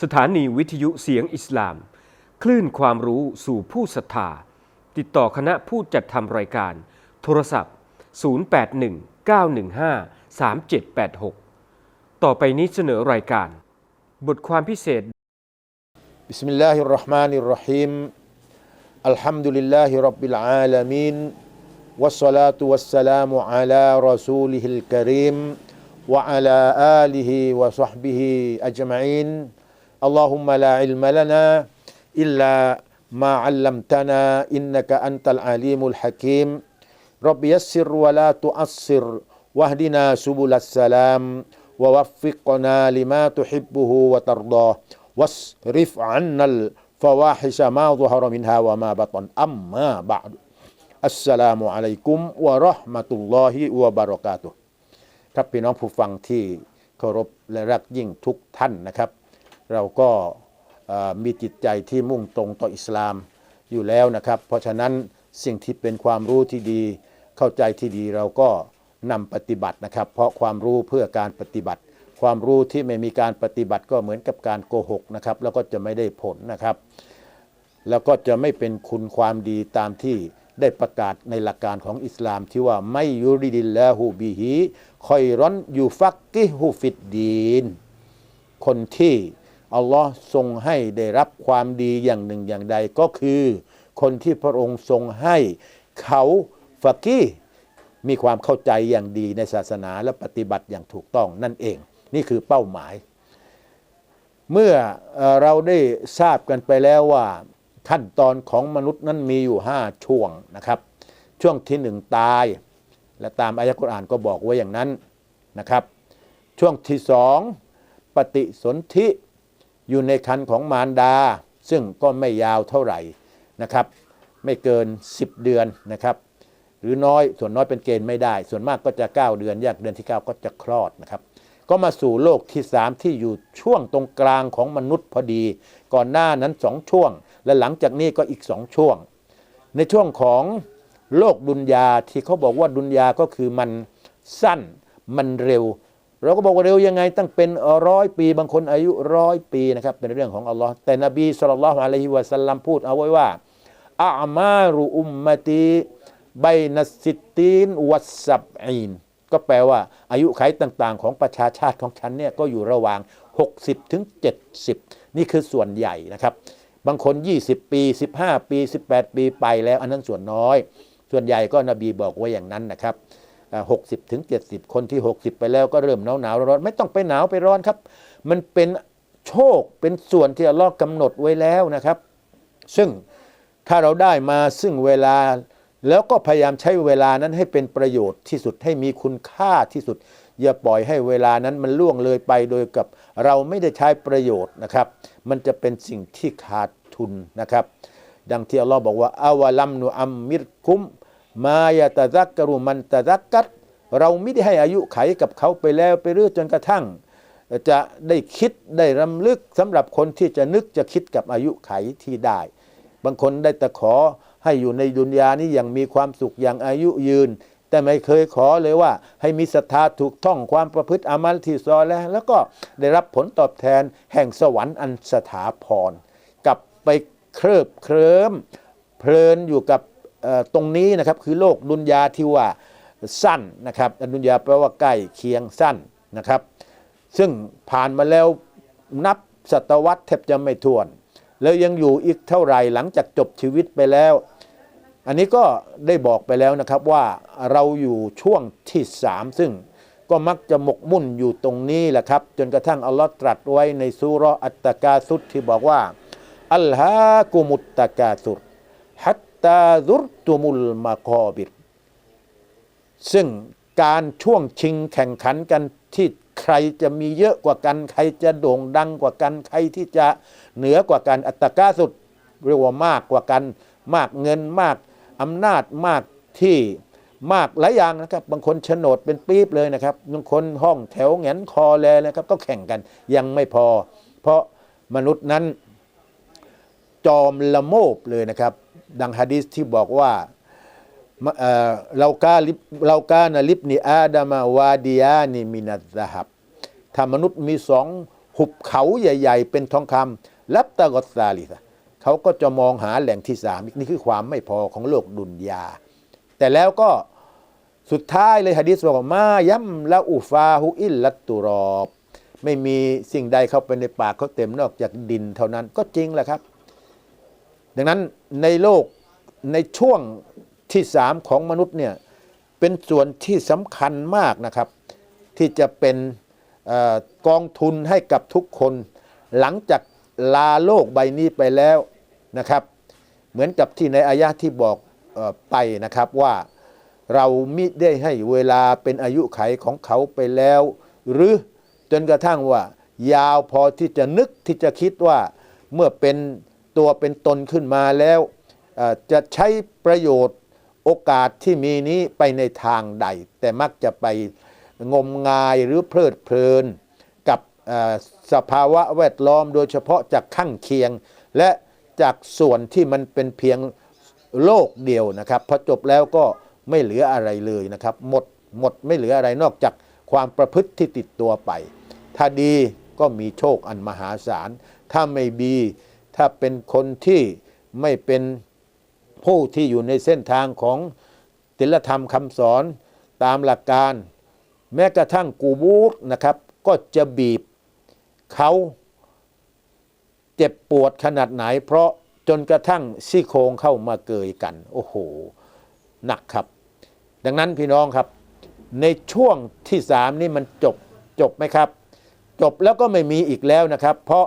สถานีวิทยุเสียงอิสลาม คลื่นความรู้สู่ผู้ศรัทธา ติดต่อคณะผู้จัดทำรายการ โทรศัพท์ 0819153786 ต่อไปนี้เสนอรายการ บทความพิเศษ بسم الله الرحمن الرحيم الحمد لله رب العالمين والصلاة والسلام على رسوله الكريم وعلى آله وصحبه أجمعين اللهم لا علم لنا إلا ما علمتنا إنك أنت العليم الحكيم رب يسر ولا تعسر واهدنا سبل السلام ووفقنا لما تحبه وترضاه واصرف عنا الفواحش ما ظهر منها وما بطن أما بعد السلام عليكم ورحمة الله وبركاته ครับพี่น้องผู้ฟังที่เคารพและรักยิ่งทุกท่านนะครับ เราก็มีจิตใจที่มุ่งตรงต่ออิสลามอยู่แล้วนะครับ เพราะฉะนั้นสิ่งที่เป็นความรู้ที่ดี เข้าใจที่ดีเราก็นำปฏิบัตินะครับ เพราะความรู้เพื่อการปฏิบัติ ความรู้ที่ไม่มีการปฏิบัติก็เหมือนกับการโกหกนะครับ แล้วก็จะไม่ได้ผลนะครับ แล้วก็จะไม่เป็นคุณความดีตามที่ได้ประกาศในหลักการของอิสลามที่ว่าไม่ยุริดิลลาหูบิฮิคอยร้อนยูฟักกิฮูฟิดดีน คนที่ อัลลอฮ์ทรงให้ได้รับความดีอย่างหนึ่งอย่างใดก็คือ คนที่พระองค์ทรงให้เขาฟักกี้มีความเข้าใจอย่างดีในศาสนาและปฏิบัติอย่างถูกต้องนั่นเอง นี่คือเป้าหมาย เมื่อเอ่อเราได้ทราบกันไปแล้วว่าขั้นตอนของมนุษย์นั้นมีอยู่ 5 ช่วงนะครับ ช่วงที่หนึ่งตาย และตามอายะกุรอานก็บอกไว้อย่างนั้นนะครับ ช่วงที่สองปฏิสนธิ อยู่ในคันของมารดา ซึ่งก็ไม่ยาวเท่าไหร่นะครับ ไม่เกิน 10 เดือนนะครับ หรือน้อยส่วนน้อยเป็นเกณฑ์ไม่ได้ ส่วนมากก็จะ 9 เดือนยากเดือนที่ 9 ก็จะคลอดนะครับ ก็มาสู่โลกที่ 3 ที่อยู่ช่วงตรงกลางของมนุษย์พอดี ก่อนหน้านั้น 2 ช่วง และหลังจากนี้ก็อีก 2 ช่วง ในช่วงของโลกดุนยาที่เขาบอกว่าดุนยาก็คือมันสั้นมันเร็ว เราก็บอกว่าเร็วยังไงตั้งเป็นร้อยปีบางคนอายุร้อยปีนะครับเป็นเรื่องของอัลลอฮ์แต่นบีสุลต่านละฮ์อะลัยฮิวะสัลลัมพูดเอาไว้ว่าอามารุอุมมตีไบนัสซิตีนวัสับอีนก็แปลว่าอายุไขต่างๆ ของประชาชาติของฉันเนี่ยก็อยู่ระหว่าง 60ถึง70 นี่คือส่วนใหญ่นะครับ บางคน 20 ปี 15 ปี 18 ปีไปแล้ว อันนั้นส่วนน้อย ส่วนใหญ่ก็นบีบอกไว้อย่างนั้นนะครับ 60ถึง70 คนที่ 60 ไปแล้วก็เริ่มหนาวหนาวร้อนไม่ต้องไปหนาวไปร้อนครับ มันเป็นโชคเป็นส่วนที่อัลลอฮ์กำหนดไว้แล้วนะครับ ซึ่งถ้าเราได้มาซึ่งเวลา แล้วก็พยายามใช้เวลานั้นให้เป็นประโยชน์ที่สุดให้มีคุณค่าที่สุด อย่าปล่อยให้เวลานั้นมันล่วงเลยไปโดยกับเราไม่ได้ใช้ประโยชน์นะครับ มันจะเป็นสิ่งที่ขาดทุนนะครับ ดังที่อัลลอฮ์บอกว่าอาวะลัมนุอัมมิรคุม มายาตะซักกรุมันตะซักกัดเราไม่ได้ให้อายุไขกับเขาไปแล้วไปเรื่อยจนกระทั่ง จะได้คิดได้รำลึกสำหรับคนที่จะนึกจะคิดกับอายุไขที่ได้ บางคนได้แต่ขอให้อยู่ในดุนยานี้อย่างมีความสุขอย่างอายุยืน แต่ไม่เคยขอเลยว่า ให้มีศรัทธาถูกท่องความประพฤติอามัลที่ซอแล้ว แล้วก็ได้รับผลตอบแทนแห่งสวรรค์อันสถาพรกลับไปเคลิบเคลิ้มเพลินอยู่กับ ตรงนี้นะครับคือโลกดุนยาที่ว่าสั้นนะครับดุนยาแปลว่าใกล้เคียงสั้นนะครับ ซึ่งผ่านมาแล้วนับศตวรรษแทบจะไม่ถ้วน แล้วยังอยู่อีกเท่าไหร่หลังจากจบชีวิตไปแล้ว อันนี้ก็ได้บอกไปแล้วนะครับว่าเราอยู่ช่วงที่สามซึ่งก็มักจะหมกมุ่นอยู่ตรงนี้แหละครับ จนกระทั่งอัลลอฮ์ตรัสไว้ในซูเราอัตตะกาสุดที่บอกว่าอัลฮากุมุตตะกาสุรฮัต ตาซุรตุมุลมากอบิรซึ่งการช่วงชิงแข่งขันกันที่ใครจะมีเยอะกว่ากัน ใครจะโด่งดังกว่ากัน ใครที่จะเหนือกว่ากัน อัตตะกาสุดเรียกว่ามากกว่ากัน มากเงินมากอำนาจมากที่มากหลายอย่างนะครับ บางคนโฉนดเป็นปี๊บเลยนะครับบางคนห้องแถวแงนคอแลนะครับ ก็แข่งกันยังไม่พอ เพราะมนุษย์นั้น จอมละโมบเลยนะครับ ดังฮะดีษที่บอกว่าเรากาลิบเรากานลิบนีอาดามาวาดียานีมินัสซะฮับถ้ามนุษย์มีสองหุบเขาใหญ่ ๆ เป็นทองคำลับตะกอตซาลิสะเขาก็จะมองหาแหล่งที่สามนี่คือความไม่พอของโลกดุนยา แต่แล้วก็สุดท้ายเลยฮะดิษบอกว่ามายัมละอูฟาฮุอิลลัตตุรอบ ไม่มีสิ่งใดเข้าไปในปากเขาเต็มนอกจากดินเท่านั้นก็จริงแหละครับ ดังนั้นในโลกในช่วงที่สามของมนุษย์เนี่ยเป็นส่วนที่สำคัญมากนะครับ ที่จะเป็นอกองทุนให้กับทุกคน หลังจากลาโลกใบนี้ไปแล้วนะครับ เหมือนกับที่ในอายะที่บอกอไปนะครับว่าเรามิได้ให้เวลาเป็นอายุไขของเขาไปแล้ว หรือจนกระทั่งว่า ยาวพอที่จะนึกที่จะคิดว่าเมื่อเป็น ตัวเป็นตนขึ้นมาแล้วจะใช้ประโยชน์โอกาสที่มีนี้ไปในทางใด แต่มักจะไปงมงายหรือเพลิดเพลิน กับสภาวะแวดล้อมโดยเฉพาะจากข้างเคียง และจากส่วนที่มันเป็นเพียงโลกเดียวนะครับพอจบแล้วก็ไม่เหลืออะไรเลยนะครับ หมดหมดไม่เหลืออะไรนอกจากความประพฤติที่ติดตัวไป ถ้าดีก็มีโชคอันมหาศาล ถ้าไม่ดี ถ้าเป็นคนที่ไม่เป็นผู้ที่อยู่ในเส้นทางของศีลธรรมคำสอนตามหลักการ แม้กระทั่งกูบูตนะครับ ก็จะบีบเขาเจ็บปวดขนาดไหน เพราะจนกระทั่งซี่โครงเข้ามาเกยกัน โอ้โห หนักครับ ดังนั้นพี่น้องครับ ในช่วงที่สามนี่มันจบจบไหมครับ จบแล้วก็ไม่มีอีกแล้วนะครับ เพราะ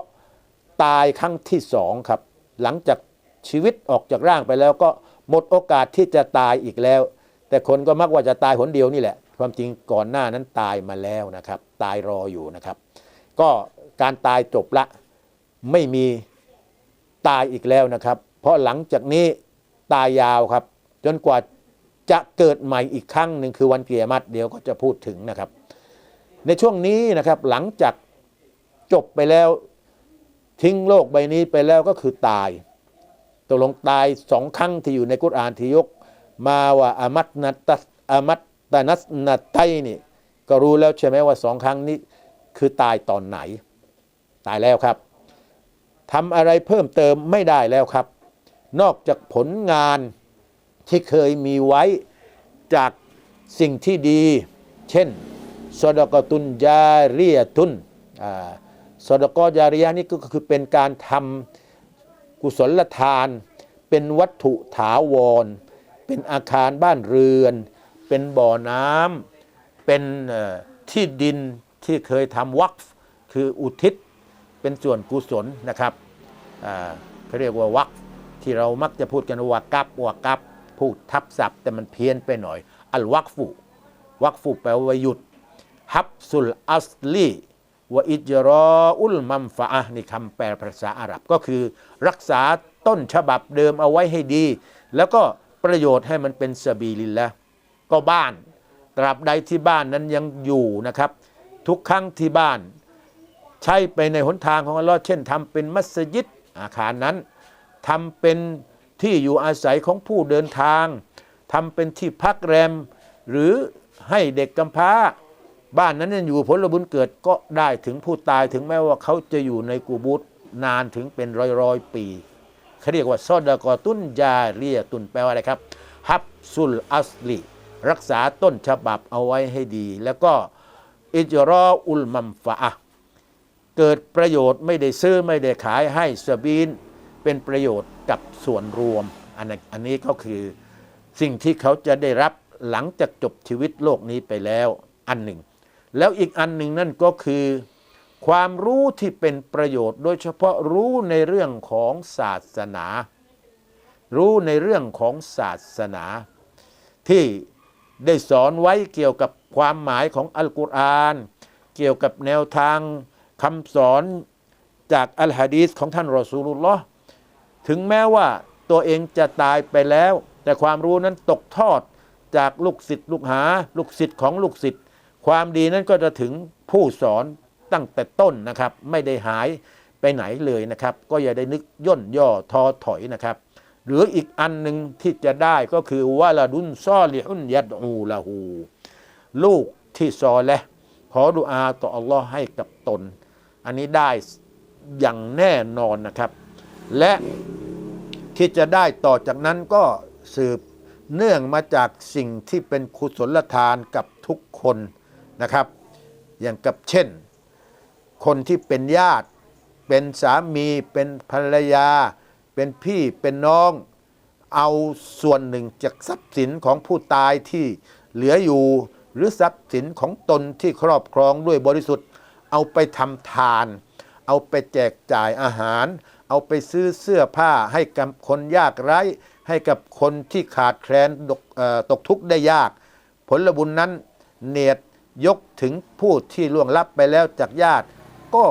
ตายครั้งที่สองครับ หลังจากชีวิตออกจากร่างไปแล้วก็หมดโอกาสที่จะตายอีกแล้ว แต่คนก็มักว่าจะตายหนเดียวนี่แหละ ความจริงก่อนหน้านั้นตายมาแล้วนะครับ ตายรออยู่นะครับ ก็การตายจบละไม่มีตายอีกแล้วนะครับ เพราะหลังจากนี้ตายยาวครับ จนกว่าจะเกิดใหม่อีกครั้งหนึ่งคือวันเกียรติเดี๋ยวก็จะพูดถึงนะครับ ในช่วงนี้นะครับหลังจากจบไปแล้ว ทิ้งโลกใบนี้ไปแล้วก็คือตายตกลงตายสองครั้งที่อยู่ในกุรอานที่ยก มาว่าอามัตนัตสอามัตตานัสนัตไตนี่ก็รู้แล้วใช่ไหมว่าสองครั้งนี้คือตายตอนไหน ตายแล้วครับทำอะไรเพิ่มเติมไม่ได้แล้วครับ นอกจากผลงานที่เคยมีไว้จากสิ่งที่ดี เช่นสดกตุนจาเรียตุนอ่า สอดกจาริยะนี่ก็คือเป็นการทำกุศลทาน เป็นวัตถุถาวร เป็นอาคารบ้านเรือน เป็นบ่อน้ำเป็นที่ดินที่เคยทำวักคืออุทิศเป็นส่วนกุศลนะครับเขาเรียกว่าวักที่เรามักจะพูดกันว่ากับว่ากับพูดทับศัพท์ แต่มันเพี้ยนไปหน่อย อัลวักฟุวักฟุแปลว่าหยุดฮับสุลอัสลี วอิจรออุลมัมฟะอะนี่คำแปลภาษาอาหรับก็คือ รักษาต้นฉบับเดิมเอาไว้ให้ดี แล้วก็ประโยชน์ให้มันเป็นสบีลินละก็บ้าน ตราบใดที่บ้านนั้นยังอยู่นะครับ ทุกครั้งที่บ้าน ใช้ไปในหนทางของอัลลอฮ์เช่นทำเป็นมัสยิดอาคารนั้นทำเป็นที่อยู่อาศัยของผู้เดินทางทำเป็นที่พักแรม หรือให้เด็กกำพร้า บ้านนั้นอยู่ผลบุญเกิดก็ได้ถึงผู้ตายถึงแม้ว่าเขาจะอยู่ในกูบูตนานถึงเป็นร้อยร้อยปีเขาเรียกว่าซอดกอตุนยาเรียตุนแปลว่าอะไรครับฮับซุลอัสลีรักษาต้นฉบับเอาไว้ให้ดี แล้วก็อิจรออุลมัมฟะเกิดประโยชน์ไม่ได้ซื้อไม่ได้ขายให้สบีนเป็นประโยชน์กับส่วนรวม อันนั้นอันนี้ก็คือสิ่งที่เขาจะได้รับหลังจากจบชีวิตโลกนี้ไปแล้วอันหนึ่ง แล้วอีกอันหนึ่งนั่นก็คือ ความรู้ที่เป็นประโยชน์ โดยเฉพาะรู้ในเรื่องของศาสนา รู้ในเรื่องของศาสนา ที่ได้สอนไว้เกี่ยวกับความหมายของอัลกุรอาน เกี่ยวกับแนวทางคำสอนจากอัลฮะดีษของท่านรอซูลุลลอฮ์ถึงแม้ว่าตัวเองจะตายไปแล้ว แต่ความรู้นั้นตกทอดจากลูกศิษย์ลูกหา ลูกศิษย์ของลูกศิษย์ ความดีนั้นก็จะถึงผู้สอนตั้งแต่ต้นนะครับ ไม่ได้หายไปไหนเลยนะครับ ก็อย่าได้นึกย่นย่อท้อถอยนะครับ หรืออีกอันหนึ่งที่จะได้ก็คือวะละดุนซอลิฮุนยัดอูละหูลูกที่ซอและขอดุอาต่ออัลลอฮ์ให้กับตน อันนี้ได้อย่างแน่นอนนะครับ และที่จะได้ต่อจากนั้นก็สืบเนื่องมาจากสิ่งที่เป็นกุศลทานกับทุกคน นะครับ อย่างกับเช่น คนที่เป็นญาติ เป็นสามี เป็นภรรยา เป็นพี่เป็นน้อง เอาส่วนหนึ่งจากทรัพย์สินของผู้ตายที่เหลืออยู่ หรือทรัพย์สินของตนที่ครอบครองด้วยบริสุทธิ์ เอาไปทำทาน เอาไปแจกจ่ายอาหาร เอาไปซื้อเสื้อผ้าให้กับคนยากไร้ให้กับคนที่ขาดแคลนตกทุกข์ได้ยาก ผลบุญนั้นเนียด ยกถึงผู้ที่ล่วงลับไปแล้วจากญาติ ก็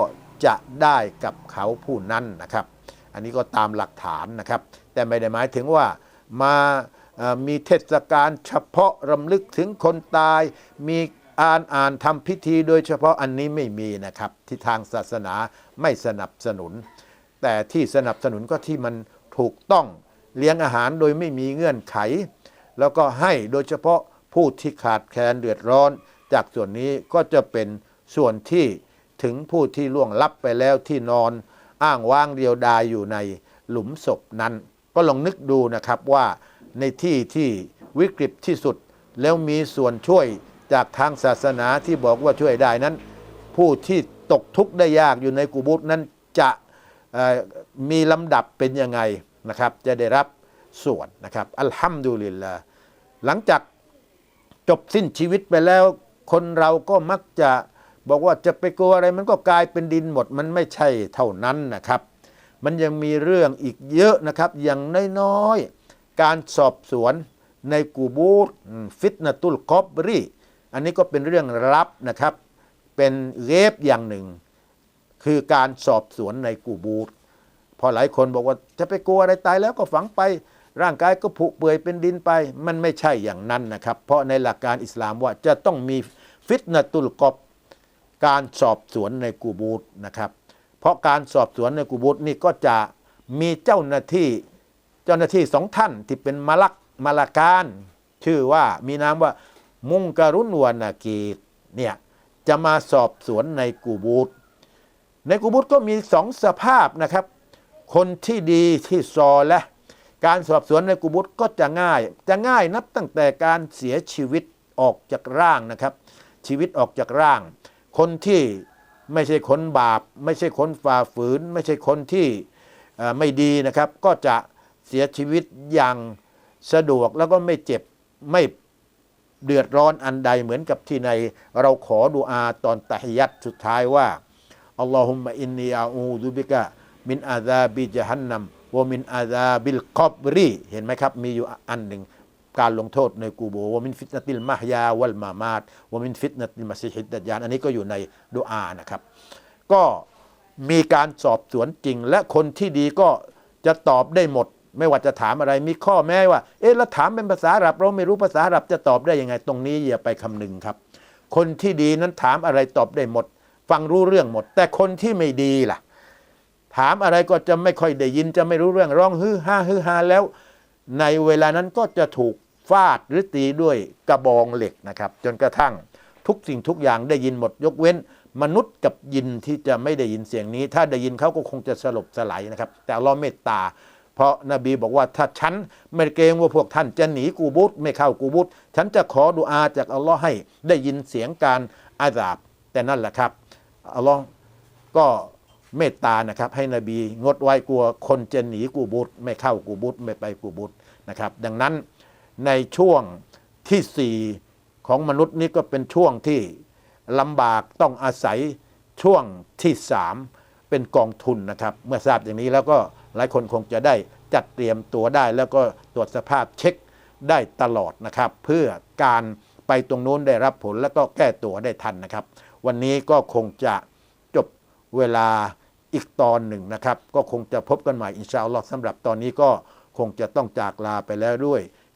จะได้กับเขาผู้นั้นนะครับ อันนี้ก็ตามหลักฐานนะครับ แต่ไม่ได้หมายถึงว่ามามีเทศกาลเฉพาะรำลึกถึงคนตาย มีอ่านอ่านทำพิธีโดยเฉพาะอันนี้ไม่มีนะครับ ที่ทางศาสนาไม่สนับสนุน แต่ที่สนับสนุนก็ที่มันถูกต้องเลี้ยงอาหารโดยไม่มีเงื่อนไข แล้วก็ให้โดยเฉพาะผู้ที่ขาดแคลนเดือดร้อน จากส่วนนี้ก็จะเป็นส่วนที่ถึงผู้ที่ล่วงลับไปแล้วที่นอนอ้างว้างเดียวดายอยู่ในหลุมศพนั้น ก็ลองนึกดูนะครับว่าในที่ที่วิกฤตที่สุด แล้วมีส่วนช่วยจากทางศาสนาที่บอกว่าช่วยได้นั้น ผู้ที่ตกทุกข์ได้ยากอยู่ในกุบุตนั้นจะมีลำดับเป็นยังไงนะครับ จะได้รับส่วนนะครับ อัลฮัมดุลิลลาหลังจากจบสิ้นชีวิตไปแล้ว คนเราก็มักจะบอกว่าจะไปกลัวอะไรมันก็กลายเป็นดินหมดมันไม่ใช่เท่านั้นนะครับ มันยังมีเรื่องอีกเยอะนะครับ อย่างน้อยๆ การสอบสวนในกูบูตฟิตนตุลกอบรีอันนี้ก็เป็นเรื่องลับนะครับ เป็นเรฟอย่างหนึ่ง คือการสอบสวนในกูบูตพอหลายคนบอกว่าจะไปกลัวอะไรตายแล้วก็ฝังไปร่างกายก็ผุเปื่อยเป็นดินไป มันไม่ใช่อย่างนั้นนะครับ เพราะในหลักการอิสลามว่าจะต้องมี ฟิตนาตุลกอบการสอบสวนในกูบูตนะครับ เพราะการสอบสวนในกูบูตนี่ก็จะมีเจ้าหน้าที่เจ้าหน้าที่สองท่านที่เป็นมาลักมาลาการ ชื่อว่ามีนามว่ามุงการุนวนากีเนี่ยจะมาสอบสวนในกูบูตในกูบูตก็มีสองสภาพนะครับ คนที่ดีที่ซอและการสอบสวนในกูบุตก็จะง่าย จะง่ายนับตั้งแต่การเสียชีวิตออกจากร่างนะครับ ชีวิตออกจากร่าง คนที่ไม่ใช่คนบาป ไม่ใช่คนฝ่าฝืน ไม่ใช่คนที่ไม่ดีนะครับ ก็จะเสียชีวิตอย่างสะดวกแล้วก็ไม่เจ็บไม่เดือดร้อนอันใดเหมือนกับที่ในเราขอดุอาตอนตะฮิยัตสุดท้ายว่าอัลลอฮุมะอินนีอาอูดุบิกะมินอาซาบิจฮันนัมวมินอาซาบิลกอบรีเห็นไหมครับ มีอยู่อันหนึ่ง การลงโทษในกูโบวะมินฟิตนติลมหยาวัลมามาดวะมินฟิตนติลมัสฮิดดัจญานอันนี้ก็อยู่ในดุอานะครับ ก็มีการสอบสวนจริง และคนที่ดีก็จะตอบได้หมด ไม่ว่าจะถามอะไรมีข้อแม้ว่า เอ๊ะแล้วถามเป็นภาษาอาหรับ เราไม่รู้ภาษาอาหรับจะตอบได้ยังไงตรงนี้อย่าไปคำนึงครับ คนที่ดีนั้นถามอะไรตอบได้หมด ฟังรู้เรื่องหมด แต่คนที่ไม่ดีล่ะ ถามอะไรก็จะไม่ค่อยได้ยินจะไม่รู้เรื่องร้องฮือฮาฮือฮาแล้ว ในเวลานั้นก็จะถูก ฟาดหรือตีด้วยกระบองเหล็กนะครับ จนกระทั่งทุกสิ่งทุกอย่างได้ยินหมดยกเว้น มนุษย์กับยินที่จะไม่ได้ยินเสียงนี้ ถ้าได้ยินเขาก็คงจะสลบสลายนะครับ แต่อัลเลอฮ์เมตตา เพราะนบีบอกว่าถ้าฉันไม่เกรงว่าพวกท่านจะหนีกูบุตไม่เข้ากูบุตฉันจะขอดุอาจากอัลลอฮ์ให้ได้ยินเสียงการอาซาบ แต่นั่นแหละครับอัลลอฮ์ก็เมตตานะครับให้นบีงดไว้กลัวคนจะหนีกูบุตไม่เข้ากูบุตไม่ไปกูบุตนะครับ ดังนั้น ในช่วงที่สี่ของมนุษย์นี้ก็เป็นช่วงที่ลำบากต้องอาศัยช่วงที่สามเป็นกองทุนนะครับ เมื่อทราบอย่างนี้แล้วก็หลายคนคงจะได้จัดเตรียมตัวได้ แล้วก็ตรวจสภาพเช็คได้ตลอดนะครับ เพื่อการไปตรงนู้นได้รับผลแล้วก็แก้ตัวได้ทันนะครับ วันนี้ก็คงจะจบเวลาอีกตอนหนึ่งนะครับ ก็คงจะพบกันใหม่อินชาอัลลอฮ์สำหรับตอนนี้ก็คงจะต้องจากลาไปแล้วด้วย